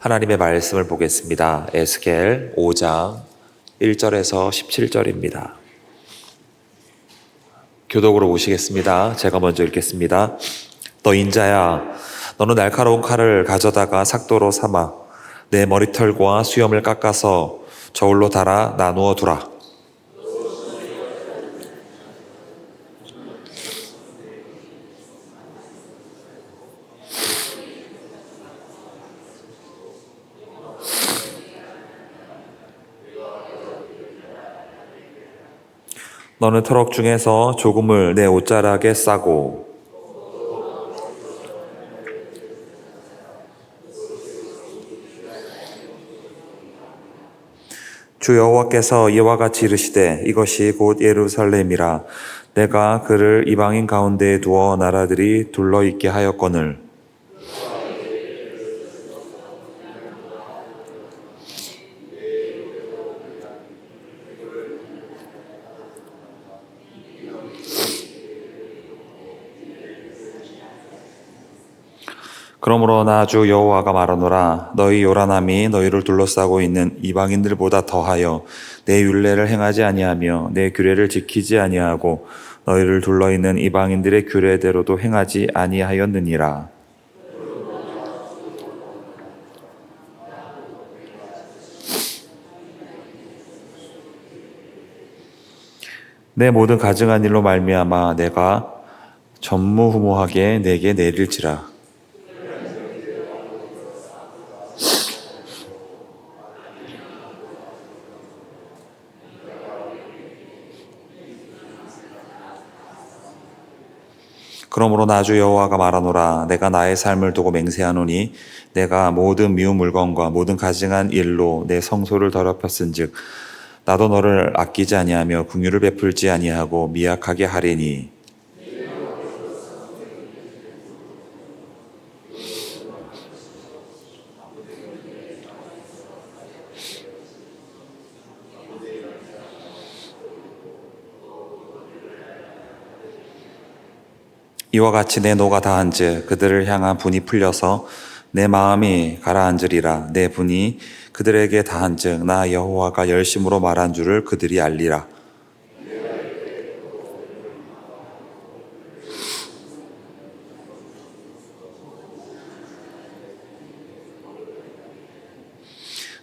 하나님의 말씀을 보겠습니다. 에스겔 5장 1절에서 17절입니다. 교독으로 모시겠습니다. 제가 먼저 읽겠습니다. 너 인자야, 너는 날카로운 칼을 가져다가 삭도로 삼아 내 머리털과 수염을 깎아서 저울로 달아 나누어 두라. 너는 트럭 중에서 조금을 내 옷자락에 싸고. 주 여호와께서 이와 같이 이르시되 이것이 곧 예루살렘이라. 내가 그를 이방인 가운데에 두어 나라들이 둘러 있게 하였거늘 그러므로 나 주 여호와가 말하노라 너희 요란함이 너희를 둘러싸고 있는 이방인들보다 더하여 내 율례를 행하지 아니하며 내 규례를 지키지 아니하고 너희를 둘러 있는 이방인들의 규례대로도 행하지 아니하였느니라. 내 모든 가증한 일로 말미암아 내가 전무후무하게 내게 내릴지라 그러므로 나주 여호와가 말하노라. 내가 나의 삶을 두고 맹세하노니 내가 모든 미운 물건과 모든 가증한 일로 내 성소를 더럽혔은즉 나도 너를 아끼지 아니하며 궁유를 베풀지 아니하고 미약하게 하리니 이와 같이 내 노가 다한즉 그들을 향한 분이 풀려서 내 마음이 가라앉으리라. 내 분이 그들에게 다한즉 나 여호와가 열심으로 말한 줄을 그들이 알리라.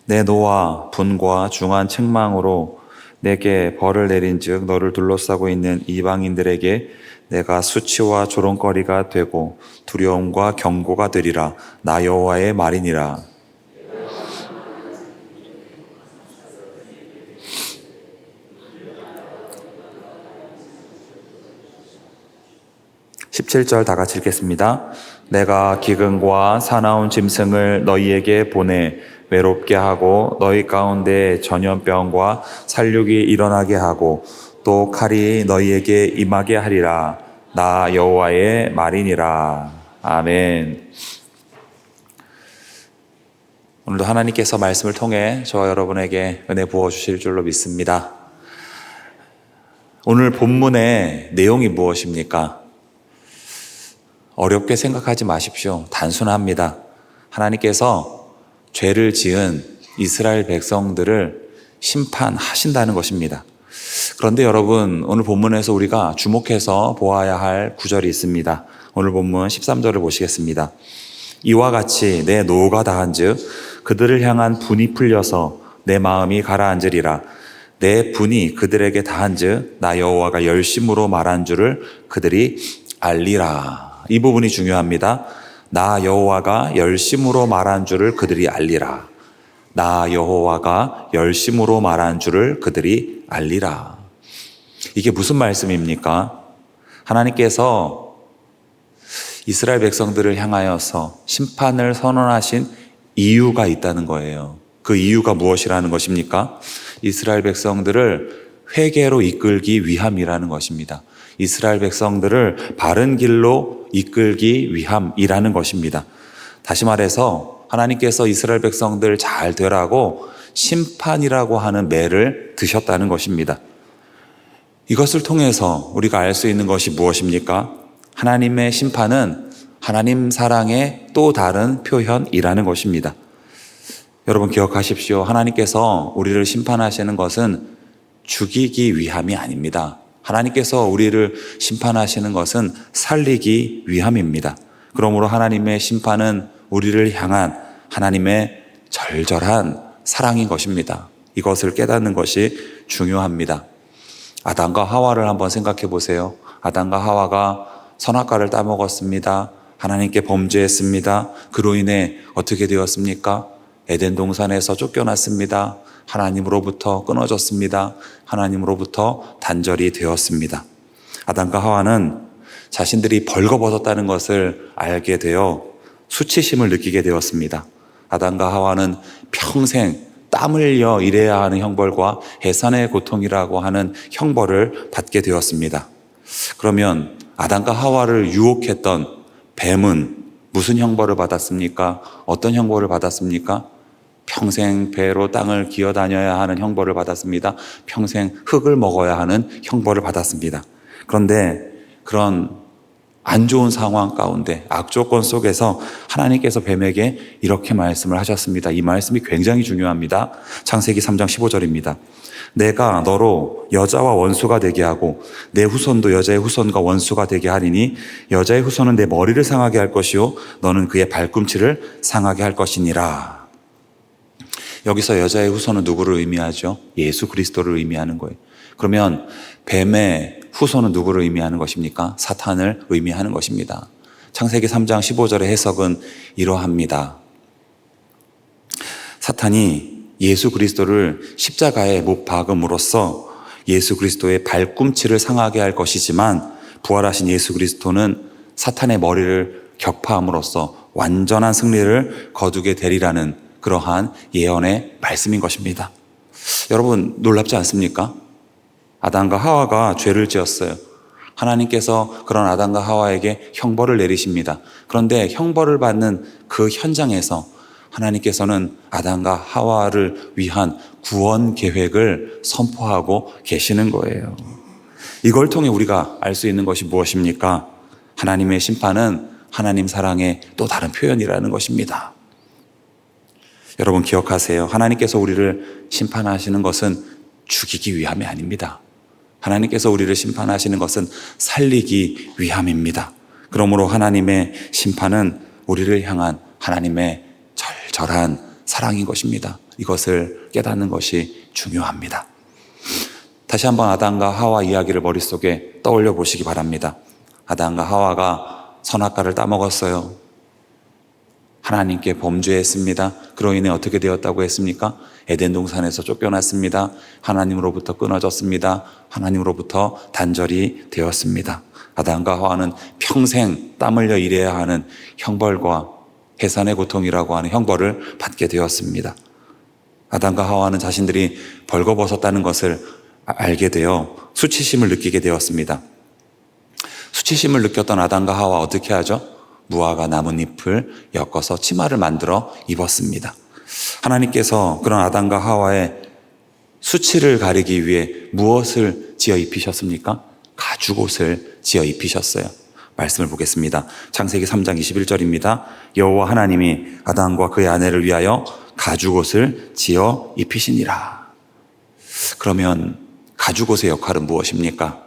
내 노와 분과 중한 책망으로 내게 벌을 내린즉 너를 둘러싸고 있는 이방인들에게 내가 수치와 조롱거리가 되고 두려움과 경고가 되리라 나 여호와의 말이니라 17절 다 같이 읽겠습니다. 내가 기근과 사나운 짐승을 너희에게 보내 외롭게 하고 너희 가운데 전염병과 살육이 일어나게 하고 또 칼이 너희에게 임하게 하리라. 나 여호와의 말이니라. 아멘. 오늘도 하나님께서 말씀을 통해 저와 여러분에게 은혜 부어 주실 줄로 믿습니다. 오늘 본문의 내용이 무엇입니까? 어렵게 생각하지 마십시오. 단순합니다. 하나님께서 죄를 지은 이스라엘 백성들을 심판하신다는 것입니다. 그런데 여러분, 오늘 본문에서 우리가 주목해서 보아야 할 구절이 있습니다. 오늘 본문 13절을 보시겠습니다. 이와 같이 내 노가 다한 즉, 그들을 향한 분이 풀려서 내 마음이 가라앉으리라. 내 분이 그들에게 다한 즉, 나 여호와가 열심으로 말한 줄을 그들이 알리라. 이 부분이 중요합니다. 나 여호와가 열심으로 말한 줄을 그들이 알리라. 나 여호와가 열심으로 말한 줄을 그들이 알리라. 이게 무슨 말씀입니까? 하나님께서 이스라엘 백성들을 향하여서 심판을 선언하신 이유가 있다는 거예요. 그 이유가 무엇이라는 것입니까? 이스라엘 백성들을 회개로 이끌기 위함이라는 것입니다. 이스라엘 백성들을 바른 길로 이끌기 위함이라는 것입니다. 다시 말해서 하나님께서 이스라엘 백성들 잘 되라고 심판이라고 하는 매를 드셨다는 것입니다. 이것을 통해서 우리가 알 수 있는 것이 무엇입니까? 하나님의 심판은 하나님 사랑의 또 다른 표현이라는 것입니다. 여러분 기억하십시오. 하나님께서 우리를 심판하시는 것은 죽이기 위함이 아닙니다. 하나님께서 우리를 심판하시는 것은 살리기 위함입니다. 그러므로 하나님의 심판은 우리를 향한 하나님의 절절한 사랑인 것입니다. 이것을 깨닫는 것이 중요합니다. 아담과 하와를 한번 생각해 보세요. 아담과 하와가 선악과를 따먹었습니다. 하나님께 범죄했습니다. 그로 인해 어떻게 되었습니까? 에덴 동산에서 쫓겨났습니다. 하나님으로부터 끊어졌습니다. 하나님으로부터 단절이 되었습니다. 아담과 하와는 자신들이 벌거벗었다는 것을 알게 되어 수치심을 느끼게 되었습니다. 아담과 하와는 평생 땀 흘려 일해야 하는 형벌과 해산의 고통이라고 하는 형벌을 받게 되었습니다. 그러면 아담과 하와를 유혹했던 뱀은 무슨 형벌을 받았습니까? 어떤 형벌을 받았습니까? 평생 배로 땅을 기어 다녀야 하는 형벌을 받았습니다. 평생 흙을 먹어야 하는 형벌을 받았습니다. 그런데 그런 안 좋은 상황 가운데 악조건 속에서 하나님께서 뱀에게 이렇게 말씀을 하셨습니다. 이 말씀이 굉장히 중요합니다. 창세기 3장 15절입니다. 내가 너로 여자와 원수가 되게 하고 내 후손도 여자의 후손과 원수가 되게 하리니 여자의 후손은 내 머리를 상하게 할 것이요 너는 그의 발꿈치를 상하게 할 것이니라. 여기서 여자의 후손은 누구를 의미하죠? 예수 그리스도를 의미하는 거예요. 그러면 뱀의 후손은 누구를 의미하는 것입니까? 사탄을 의미하는 것입니다. 창세기 3장 15절의 해석은 이러합니다. 사탄이 예수 그리스도를 십자가에 못 박음으로써 예수 그리스도의 발꿈치를 상하게 할 것이지만 부활하신 예수 그리스도는 사탄의 머리를 격파함으로써 완전한 승리를 거두게 되리라는 그러한 예언의 말씀인 것입니다. 여러분 놀랍지 않습니까? 아담과 하와가 죄를 지었어요. 하나님께서 그런 아담과 하와에게 형벌을 내리십니다. 그런데 형벌을 받는 그 현장에서 하나님께서는 아담과 하와를 위한 구원 계획을 선포하고 계시는 거예요. 이걸 통해 우리가 알 수 있는 것이 무엇입니까? 하나님의 심판은 하나님 사랑의 또 다른 표현이라는 것입니다. 여러분 기억하세요. 하나님께서 우리를 심판하시는 것은 죽이기 위함이 아닙니다. 하나님께서 우리를 심판하시는 것은 살리기 위함입니다. 그러므로 하나님의 심판은 우리를 향한 하나님의 절절한 사랑인 것입니다. 이것을 깨닫는 것이 중요합니다. 다시 한번 아담과 하와 이야기를 머릿속에 떠올려 보시기 바랍니다. 아담과 하와가 선악과를 따먹었어요. 하나님께 범죄했습니다. 그로 인해 어떻게 되었다고 했습니까? 에덴 동산에서 쫓겨났습니다. 하나님으로부터 끊어졌습니다. 하나님으로부터 단절이 되었습니다. 아담과 하와는 평생 땀 흘려 일해야 하는 형벌과 해산의 고통이라고 하는 형벌을 받게 되었습니다. 아담과 하와는 자신들이 벌거벗었다는 것을 알게 되어 수치심을 느끼게 되었습니다. 수치심을 느꼈던 아담과 하와 어떻게 하죠? 무화과 나뭇잎을 엮어서 치마를 만들어 입었습니다. 하나님께서 그런 아담과 하와의 수치를 가리기 위해 무엇을 지어 입히셨습니까? 가죽옷을 지어 입히셨어요. 말씀을 보겠습니다. 창세기 3장 21절입니다. 여호와 하나님이 아담과 그의 아내를 위하여 가죽옷을 지어 입히시니라. 그러면 가죽옷의 역할은 무엇입니까?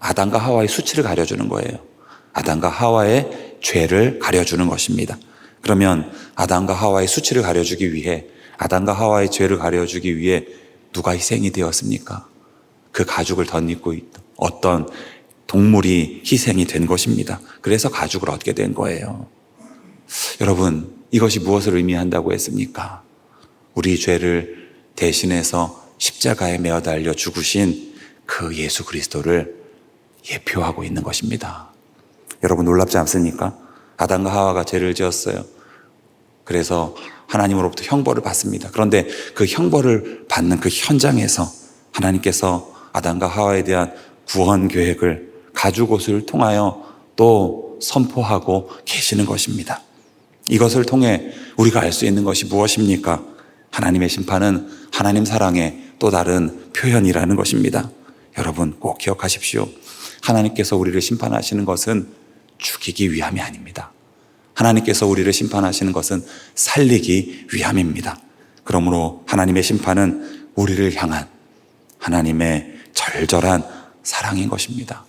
아담과 하와의 수치를 가려주는 거예요. 아담과 하와의 죄를 가려주는 것입니다. 그러면 아담과 하와의 수치를 가려주기 위해 아담과 하와의 죄를 가려주기 위해 누가 희생이 되었습니까? 그 가죽을 덧입고 있던 어떤 동물이 희생이 된 것입니다. 그래서 가죽을 얻게 된 거예요. 여러분, 이것이 무엇을 의미한다고 했습니까? 우리 죄를 대신해서 십자가에 매어 달려 죽으신 그 예수 그리스도를 예표하고 있는 것입니다. 여러분 놀랍지 않습니까? 아담과 하와가 죄를 지었어요. 그래서 하나님으로부터 형벌을 받습니다. 그런데 그 형벌을 받는 그 현장에서 하나님께서 아담과 하와에 대한 구원 계획을 가죽옷을 통하여 또 선포하고 계시는 것입니다. 이것을 통해 우리가 알 수 있는 것이 무엇입니까? 하나님의 심판은 하나님 사랑의 또 다른 표현이라는 것입니다. 여러분 꼭 기억하십시오. 하나님께서 우리를 심판하시는 것은 죽이기 위함이 아닙니다. 하나님께서 우리를 심판하시는 것은 살리기 위함입니다. 그러므로 하나님의 심판은 우리를 향한 하나님의 절절한 사랑인 것입니다.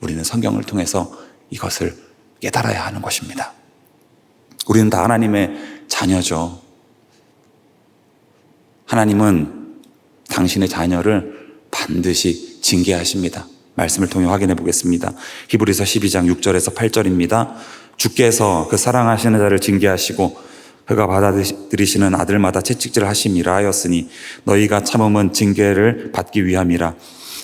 우리는 성경을 통해서 이것을 깨달아야 하는 것입니다. 우리는 다 하나님의 자녀죠. 하나님은 당신의 자녀를 반드시 징계하십니다. 말씀을 통해 확인해 보겠습니다. 히브리서 12장 6절에서 8절입니다. 주께서 그 사랑하시는 자를 징계하시고 그가 받아들이시는 아들마다 채찍질 하심이라 하였으니 너희가 참음은 징계를 받기 위함이라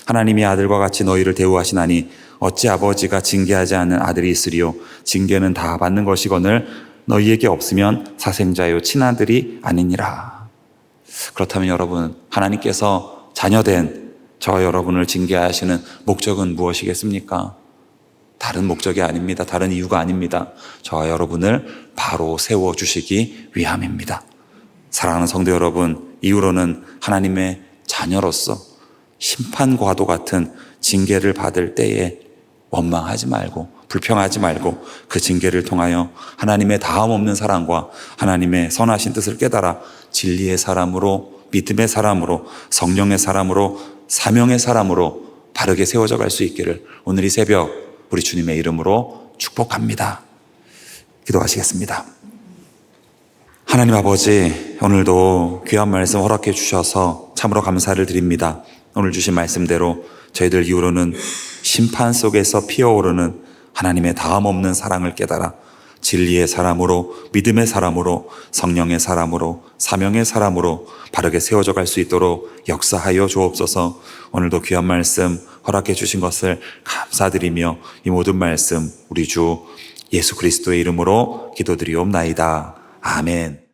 하나님이 아들과 같이 너희를 대우하시나니 어찌 아버지가 징계하지 않는 아들이 있으리요 징계는 다 받는 것이거늘 너희에게 없으면 사생자요 친아들이 아니니라 그렇다면 여러분 하나님께서 자녀된 저 여러분을 징계하시는 목적은 무엇이겠습니까? 다른 목적이 아닙니다. 다른 이유가 아닙니다. 저와 여러분을 바로 세워 주시기 위함입니다. 사랑하는 성도 여러분, 이후로는 하나님의 자녀로서 심판과도 같은 징계를 받을 때에 원망하지 말고 불평하지 말고 그 징계를 통하여 하나님의 다음 없는 사랑과 하나님의 선하신 뜻을 깨달아 진리의 사람으로 믿음의 사람으로 성령의 사람으로 사명의 사람으로 바르게 세워져 갈 수 있기를 오늘 이 새벽 우리 주님의 이름으로 축복합니다. 기도하시겠습니다. 하나님 아버지, 오늘도 귀한 말씀 허락해 주셔서 참으로 감사를 드립니다. 오늘 주신 말씀대로 저희들 이후로는 심판 속에서 피어오르는 하나님의 다음 없는 사랑을 깨달아 진리의 사람으로 믿음의 사람으로 성령의 사람으로 사명의 사람으로 바르게 세워져 갈 수 있도록 역사하여 주옵소서 오늘도 귀한 말씀 허락해 주신 것을 감사드리며 이 모든 말씀 우리 주 예수 그리스도의 이름으로 기도드리옵나이다. 아멘.